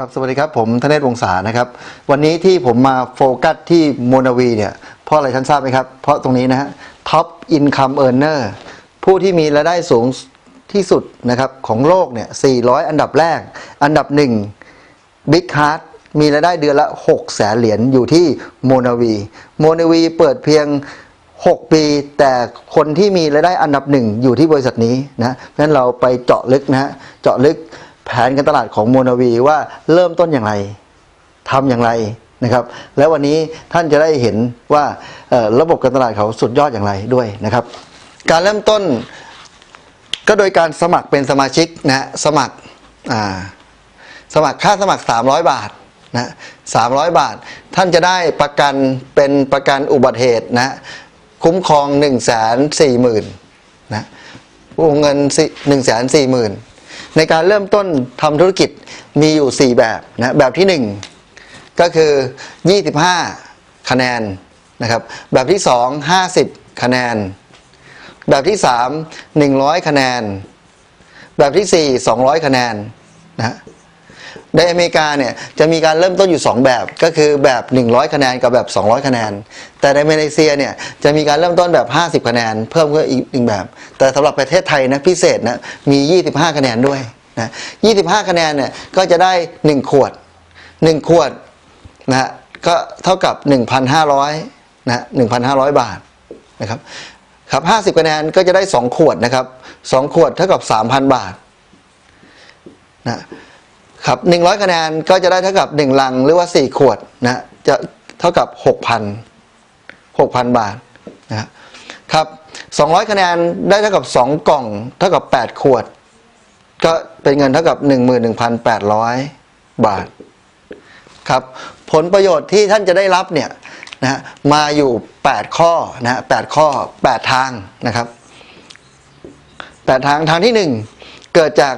ครับสวัสดีครับผมธเนศวงศานะครับ วันนี้ที่ผมมาโฟกัสที่โมนาวีเนี่ยเพราะอะไรท่านทราบไหมครับ เพราะตรงนี้นะฮะ Top Income Earner ผู้ที่มีรายได้สูงที่สุดนะครับของโลกเนี่ย 400 อันดับแรก อันดับหนึ่ง Big Heart มีรายได้เดือนละ 6 แสนเหรียญอยู่ที่โมนาวีโมนาวีเปิดเพียง 6 ปี แต่คนที่มีรายได้อันดับหนึ่งอยู่ที่บริษัทนี้นะเพราะฉะนั้นเราไปเจาะลึกนะฮะเจาะลึก ผนการตลาดของโมนาวีว่าเริ่มต้นอย่างไรทำอย่างไรนะครับ แล้ววันนี้ท่านจะได้เห็นว่าระบบการตลาดเขาสุดยอดอย่างไรด้วยนะครับ การเริ่มต้นก็โดยการสมัครเป็นสมาชิกนะสมัครสมัครค่าสมัคร 300 บาทนะ300 บาท ท่านจะได้ประกันเป็นประกันอุบัติเหตุนะคุ้มครอง 1 4 0 0 0 0นะวงเงิน 1 4 0 0 0 0 ในการเริ่มต้นทำธุรกิจมีอยู่ 4 แบบนะแบบที่ 1 ก็คือ 25 คะแนนนะครับแบบที่ 2 50 คะแนน แบบที่ 3 100 คะแนน แบบที่ 4 200 คะแนนนะฮะ ในอเมริกาเนี่ยจะมีการเริ่มต้นอยู่ 2 แบบก็คือแบบ 100 คะแนนกับแบบ 200 คะแนน แต่ในมาเลเซียเนี่ยจะมีการเริ่มต้นแบบ 50 คะแนน เพิ่มขึ้นอีกหนึ่งแบบ แต่สำหรับประเทศไทยนะพิเศษนะมี 25 คะแนนด้วยนะ25 คะแนนเนี่ยก็จะได้ 1 ขวด 1 ขวดนะฮะก็เท่ากับ 1,500นะ1,500 บาทนะครับครับ 50 คะแนนก็จะได้ 2 ขวดนะครับ 2 ขวดเท่ากับ 3,000 บาทนะ ครับ100 คะแนนก็จะได้เท่ากับ 1 ลังหรือว่า 4 ขวดนะจะเท่ากับ 6,000 6,000 บาทนะครับ200 คะแนนได้เท่ากับ 2 กล่อง เท่ากับ 8 ขวด ก็เป็นเงินเท่ากับ 11,800 บาทครับผลประโยชน์ที่ท่านจะได้รับเนี่ยนะฮะมาอยู่ 8 ข้อนะ8ข้อ 8 ทางนะครับ 8 ทางทางที่ 1 เกิดจาก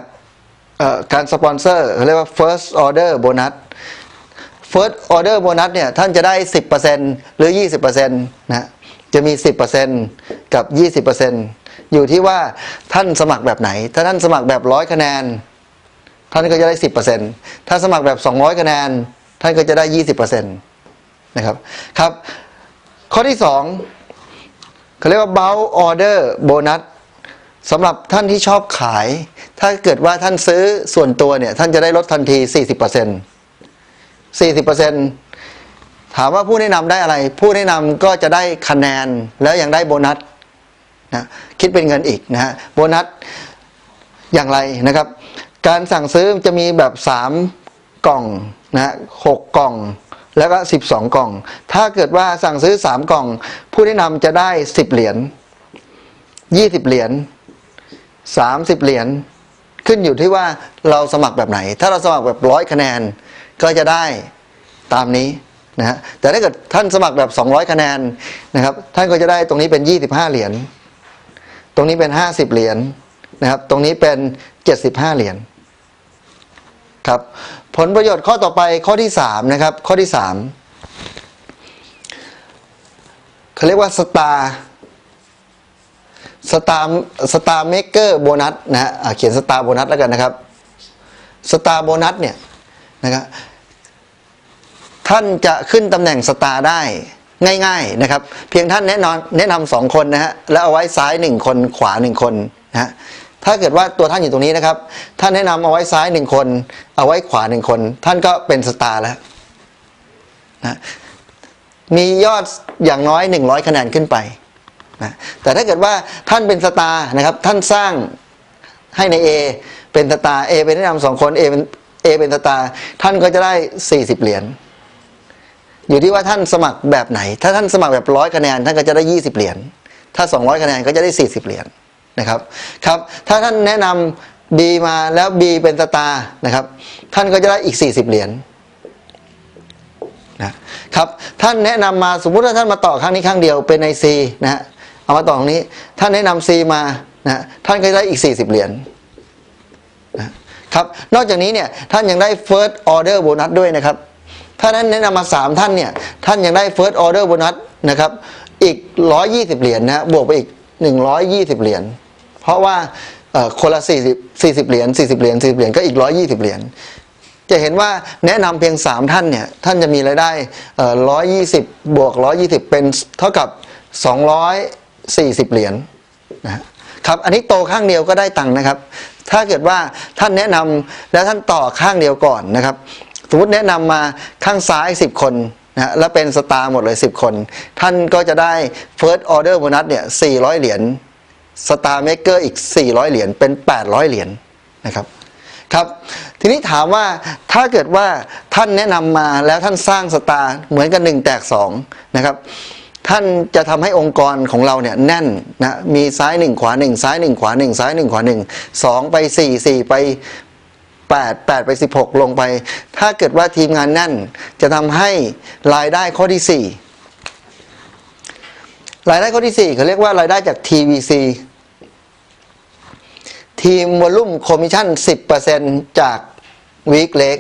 การสปอนเซอร์เรียกว่า first order bonus first order bonus เนี่ยท่านจะได้ 10%หรือ 20%นะฮะจะมี 10%กับ 20%อยู่ที่ว่าท่านสมัครแบบไหน ถ้าท่านสมัครแบบ100คะแนน ท่านก็จะได้ 10%ถ้าสมัครแบบ 200 คะแนน ท่านก็จะได้ 20%นะครับครับ ข้อที่ 2เขาเรียกว่า bulk order bonus สำหรับท่านที่ชอบขาย ถ้าเกิดว่าท่านซื้อส่วนตัวเนี่ย ท่านจะได้ลดทันที 40% 40%ถามว่าผู้แนะนำได้อะไร ผู้แนะนำก็จะได้คะแนนแล้วยังได้โบนัสนะคิดเป็นเงินอีกนะฮะโบนัสอย่างไรนะครับ การสั่งซื้อจะมีแบบ 3 กล่องนะฮะหกกล่องแล้วก็ 12 กล่อง ถ้าเกิดว่าสั่งซื้อ 3 กล่อง ผู้แนะนำจะได้ 10 เหรียญ20 เหรียญ 30 เหรียญขึ้นอยู่ที่ว่าเราสมัครแบบไหน ถ้าเราสมัครแบบร้อยคะแนนก็จะได้ตามนี้นะฮะแต่ถ้าเกิดท่านสมัครแบบ 200 คะแนนนะครับ ท่านก็จะได้ตรงนี้เป็น 25 เหรียญตรงนี้เป็น 50 เหรียญนะครับ ตรงนี้เป็น 75 เหรียญครับผลประโยชน์ข้อต่อไปข้อที่ 3 นะครับ ข้อที่3เขาเรียกว่าสตาร์ สตาร์สตาร์เมเกอร์โบนัสนะฮะเขียนสตาร์โบนัสแล้วกันนะครับสตาร์โบนัสเนี่ยนะครับท่านจะขึ้นตำแหน่งสตาร์ได้ง่ายๆนะครับ เพียงท่านแนะนำแนะนำสองคนนะฮะแล้วเอาไว้ซ้ายหนึ่งคนขวาหนึ่งคนนะฮะถ้าเกิดว่าตัวท่านอยู่ตรงนี้นะครับท่านแนะนำเอาไว้ซ้ายหนึ่งคน เอาไว้ขวาหนึ่งคน ท่านก็เป็นสตาร์แล้วนะมียอดอย่างน้อย 100 คะแนนขึ้นไป นะแต่ถ้าเกิดว่าท่านเป็นสตาร์นะครับ ท่านสร้างให้ใน A เป็นสตาร์ A เป็นแนะนำสองคน A เป็น A เป็นสตาร์ท่านก็จะได้ 40 เหรียญอยู่ที่ว่าท่านสมัครแบบไหน ถ้าท่านสมัครแบบร้อยคะแนนท่านก็จะได้ 20 เหรียญถ้า 200 คะแนนก็จะได้ 40 เหรียญนะครับครับถ้าท่านแนะนำ B มาแล้ว B เป็นสตาร์นะครับ ท่านก็จะได้อีก 40 เหรียญนะครับท่านแนะนำมาสมมุติว่าท่านมาต่อครั้งนี้ครั้งเดียวเป็นใน C นะฮะ เอามาต่อตรงนี้ ท่านแนะนำ C มานะท่านก็ได้อีก 40 เหรียญนะครับนอกจากนี้เนี่ยท่านยังได้ first order bonus ด้วยนะครับถ้านั้นแนะนำมา 3 ท่านเนี่ยท่านยังได้ first order bonus นะครับอีก 120 เหรียญนะบวกไปอีก 120 เหรียญเพราะว่าคนละ 40 40 เหรียญ40 เหรียญ40 เหรียญก็อีก 120 เหรียญจะเห็นว่าแนะนำเพียง 3 ท่านเนี่ยท่านจะมีรายได้เอ่อ120 บวก 120 เป็นเท่ากับ 240 เหรียญนะครับอันนี้โตข้างเดียวก็ได้ตังค์นะครับ ถ้าเกิดว่าท่านแนะนำแล้วท่านต่อข้างเดียวก่อนนะครับสมมติแนะนำมาข้างซ้าย 10 คนนะฮะแล้วเป็นสตาร์หมดเลย 10 คน ท่านก็จะได้ First Order Bonus เนี่ย400 เหรียญสตาร์เมเกอร์อีก 400 เหรียญเป็น 800 เหรียญนะครับครับทีนี้ถามว่าถ้าเกิดว่าท่านแนะนำมาแล้วท่านสร้างสตาร์เหมือนกันหนึ่งแตกสองนะครับ ท่านจะทำให้องค์กรของเราเนี่ยแน่นนะมีซ้ายหนึ่งขวาหนึ่งซ้ายหนึ่งขวาหนึ่งซ้ายหนึ่งขวาหนึ่งสองไปสี่สี่ไปแปดแปดไปสิบหกลงไป ถ้าเกิดว่าทีมงานแน่น จะทำให้รายได้ข้อที่สี่รายได้ข้อที่สี่เขาเรียกว่ารายได้จาก TVC ทีมวอลุ่มคอมมิชชั่น10%จากวีคเล็ก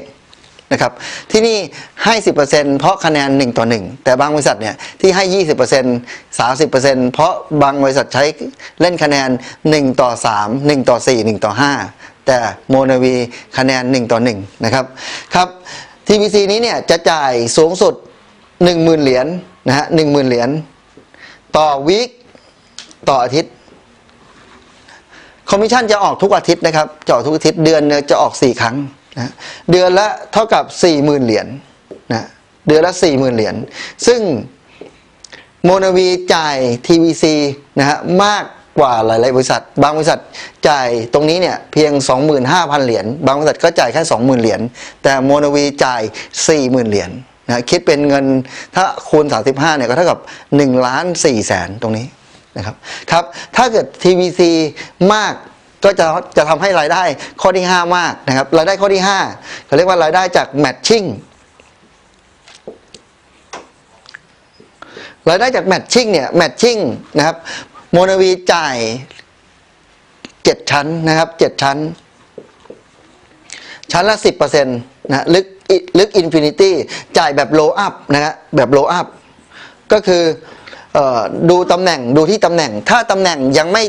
นะครับที่นี่ให้ 10%เพราะคะแนน 1 ต่อ 1 แต่บางบริษัทเนี่ยที่ให้ 20% 30%เพราะบางบริษัทใช้เล่นคะแนน 1 ต่อ 3 1 ต่อ 4 1 ต่อ 5 แต่โมนาวีคะแนน 1 ต่อ 1 นะครับครับ TVC นี้เนี่ยจะจ่ายสูงสุด 10,000 เหรียญนะฮะ10,000เหรียญต่อวีคต่ออาทิตย์คอมมิชชั่นจะออกทุกอาทิตย์นะครับจะออกทุกอาทิตย์เดือนเนี่ยจะออก 4 ครั้ง นะเดือนละเท่ากับ 40,000 เหรียญนะเดือนละ 40,000 เหรียญซึ่งโมนาวีจ่าย TVC นะฮะมากกว่าหลาย ๆ บริษัท บางบริษัทจ่ายตรงนี้เนี่ยเพียง 25,000 เหรียญบางบริษัทก็จ่ายแค่ 20,000 เหรียญแต่โมนาวีจ่าย 40,000 เหรียญนะคิดเป็นเงินถ้าคูณ 35เนี่ยก็เท่ากับ1ล้าน4แสนตรงนี้นะครับครับถ้าเกิด TVC มาก ก็จะจะทำให้รายได้ข้อที่ 5 มากนะครับรายได้ข้อที่5เขาเรียกว่ารายได้จากแมทชิ่งรายได้จากแมทชิ่งเนี่ยแมทชิ่งนะครับโมนาวีจ่าย 7 ชั้นนะครับ 7 ชั้น ชั้นละ 10%นะลึกลึกอินฟินิตี้จ่ายแบบโลอัพนะฮะแบบโลอัพก็คืออดูตำแหน่งดูที่ตำแหน่ง ถ้าตำแหน่งยังไม่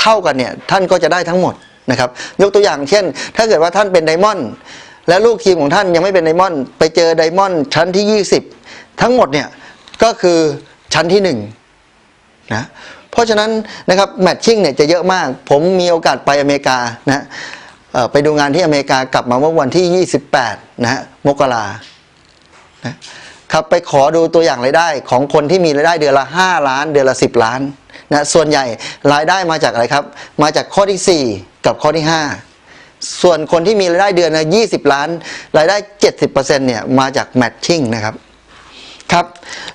เท่ากันเนี่ยท่านก็จะได้ทั้งหมดนะครับยกตัวอย่างเช่น ถ้าเกิดว่าท่านเป็นไดมอนด์และลูกทีมของท่านยังไม่เป็นไดมอนด์ไปเจอไดมอนด์ชั้นที่ 20 ทั้งหมดเนี่ยก็คือชั้นที่1นะเพราะฉะนั้นนะครับแมทชิ่งเนี่ยจะเยอะมาก ผมมีโอกาสไปอเมริกานะไปดูงานที่อเมริกากลับมาเมื่อวันที่ 28นะฮะมกรานะครับไปขอดูตัวอย่างรายได้ของคนที่มีรายได้เดือนละ 5 ล้าน เดือนละ 10 ล้าน นะส่วนใหญ่รายได้มาจากอะไรครับ มาจากข้อที่ 4 กับข้อที่ 5 ส่วนคนที่มีรายได้เดือนละ20ล้าน รายได้ 70%เนี่ยมาจากแมทชิ่งนะครับครับ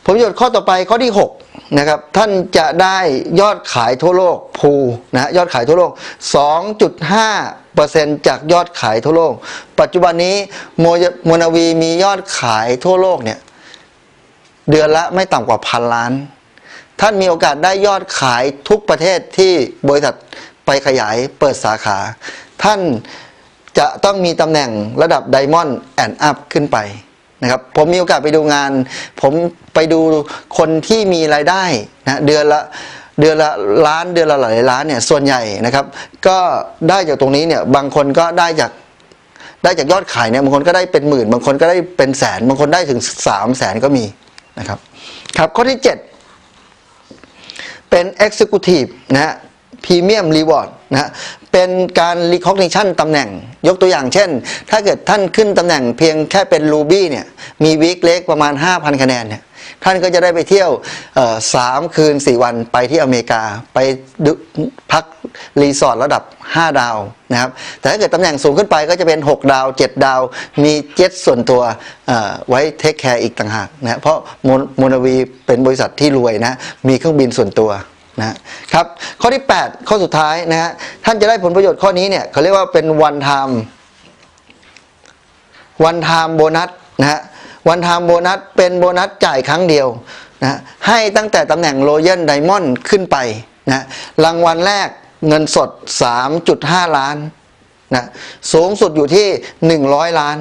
ผลประโยชน์ข้อต่อไปข้อที่ 6 นะครับ ท่านจะได้ยอดขายทั่วโลกพูนะฮะยอดขายทั่วโลก 2.5%จากยอดขายทั่วโลก ปัจจุบันนี้โมโมนาวีมียอดขายทั่วโลกเนี่ยเดือนละไม่ต่ำกว่าพันล้าน ท่านมีโอกาสได้ยอดขายทุกประเทศที่บริษัทไปขยายเปิดสาขา ท่านจะต้องมีตำแหน่งระดับไดมอนด์แอนด์อัพขึ้นไปนะครับผมมีโอกาสไปดูงาน ผมไปดูคนที่มีรายได้นะเดือนละเดือนละล้านเดือนละหลายล้านเนี่ยส่วนใหญ่นะครับ ก็ได้จากตรงนี้เนี่ยบางคนก็ได้จากได้จากยอดขายเนี่ยบางคนก็ได้เป็นหมื่น บางคนก็ได้เป็นแสน บางคนได้ถึงสามแสนก็มีนะครับครับข้อที่ 7 เป็น Executive นะฮะ Premium Reward นะฮะเป็นการ Recognition ตำแหน่ง ยกตัวอย่างเช่น ถ้าเกิดท่านขึ้นตำแหน่งเพียงแค่เป็น Ruby เนี่ย มีวีคเล็กประมาณ 5,000 คะแนนเนี่ย ท่านก็จะได้ไปเที่ยวสามคืน 4 วันไปที่อเมริกา ไปพักรีสอร์ทระดับ 5 ดาวนะครับแต่ถ้าเกิดตำแหน่งสูงขึ้นไปก็จะเป็น 6 ดาว 7 ดาว มีเจ็ตส่วนตัวไว้เทคแคร์อีกต่างหากนะเพราะโมนาวีเป็นบริษัทที่รวยนะมีเครื่องบินส่วนตัวนะครับข้อที่ 8 ข้อสุดท้ายนะฮะท่านจะได้ผลประโยชน์ข้อนี้เนี่ยเขาเรียกว่าเป็น one time วันไทม์โบนัสนะฮะ วันไทม์โบนัสเป็นโบนัสจ่ายครั้งเดียวนะให้ตั้งแต่ตำแหน่งโรเย l ไดมอนด์ขึ้นไปนะรางวัลแรกเงินสด 3.5 ล้านนะสูงสุดอยู่ที่ 100 ล้าน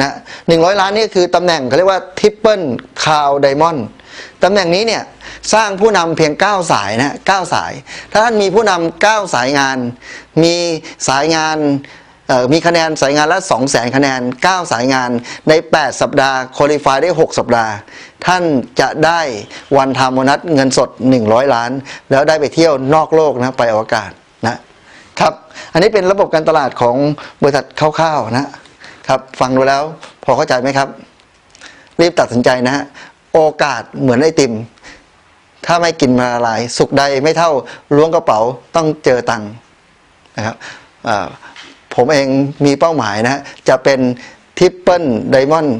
นะ100ล้านนี่คือตำแหน่งเขาเรียกว่าทิปเปิลคาวไดมอนด์ตำแหน่งนี้เนี่ยสร้างผู้นำเพียง 9 สายนะ9สาย ถ้าท่านมีผู้นำ9สายงาน มีสายงาน มีคะแนนสายงานละ 2 0 0 0 0 0คะแนน 9 สายงานใน 8 สัปดาห์คุริฟายได้ 6 สัปดาห์ ท่านจะได้วันทามโบนัสเงินสด 100 ล้าน แล้วได้ไปเที่ยวนอกโลกนะไปอวกาศนะครับ อันนี้เป็นระบบการตลาดของบริษัทคร่าวๆนะครับฟังดูแล้วพอเข้าใจไหมครับ รีบตัดสินใจนะฮะโอกาสเหมือนไอติม ถ้าไม่กินมาละลาย สุขใดไม่เท่าล้วงกระเป๋าต้องเจอตังค์นะครับ ผมเองมีเป้าหมายนะฮะจะเป็นทิปเปิลไดมอนด์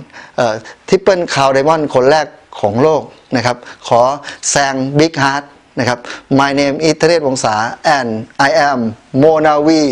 ทิปเปิลคาวไดมอนด์คนแรกของโลกนะครับ ขอแซงบิ๊กฮาร์ดนะครับ My name is เทเรศวงศา and I am Monavi